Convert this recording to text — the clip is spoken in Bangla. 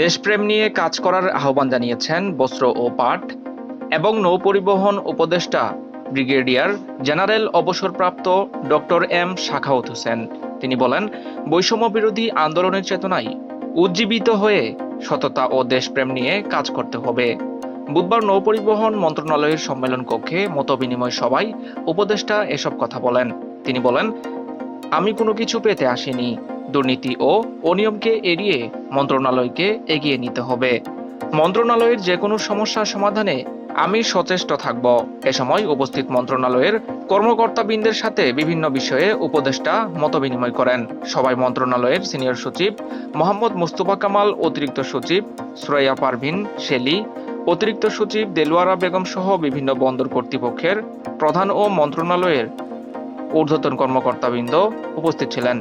দেশপ্রেম নিয়ে কাজ করার আহ্বান জানিয়েছেন বস্ত্র ও পাট এবং নৌপরিবহন উপদেষ্টা, ব্রিগেডিয়ার জেনারেল অবসরপ্রাপ্ত ডক্টর এম শাখাউত হোসেন। তিনি বলেন, বৈষম্য বিরোধী আন্দোলনের চেতনায় উজ্জীবিত হয়ে সততা ও দেশপ্রেম নিয়ে কাজ করতে হবে। বুধবার নৌপরিবহন মন্ত্রণালয়ের সম্মেলন কক্ষে মতবিনিময় সভায় উপদেষ্টা এসব কথা বলেন। তিনি বলেন আমি কোনো কিছু পেতে আসিনি। দুর্নীতি ও অনিয়মকে এড়িয়ে মন্ত্রণালয়কে এগিয়ে নিতে হবে। মন্ত্রণালয়ের যে কোনো সমস্যার সমাধানে আমি সচেষ্ট থাকব। এ সময় উপস্থিত মন্ত্রণালয়ের কর্মকর্তাবৃন্দের সাথে বিভিন্ন বিষয়ে উপদেষ্টা মতবিনিময় করেন। সবাই মন্ত্রণালয়ের সিনিয়র সচিব মোহাম্মদ মুস্তফা কামাল, অতিরিক্ত সচিব সুরাইয়া পারভিন শেলি, অতিরিক্ত সচিব দেলোয়ারা বেগম সহ বিভিন্ন বন্দর কর্তৃপক্ষের প্রধান ও মন্ত্রণালয়ের ঊর্ধ্বতন কর্মকর্তাবৃন্দ উপস্থিত ছিলেন।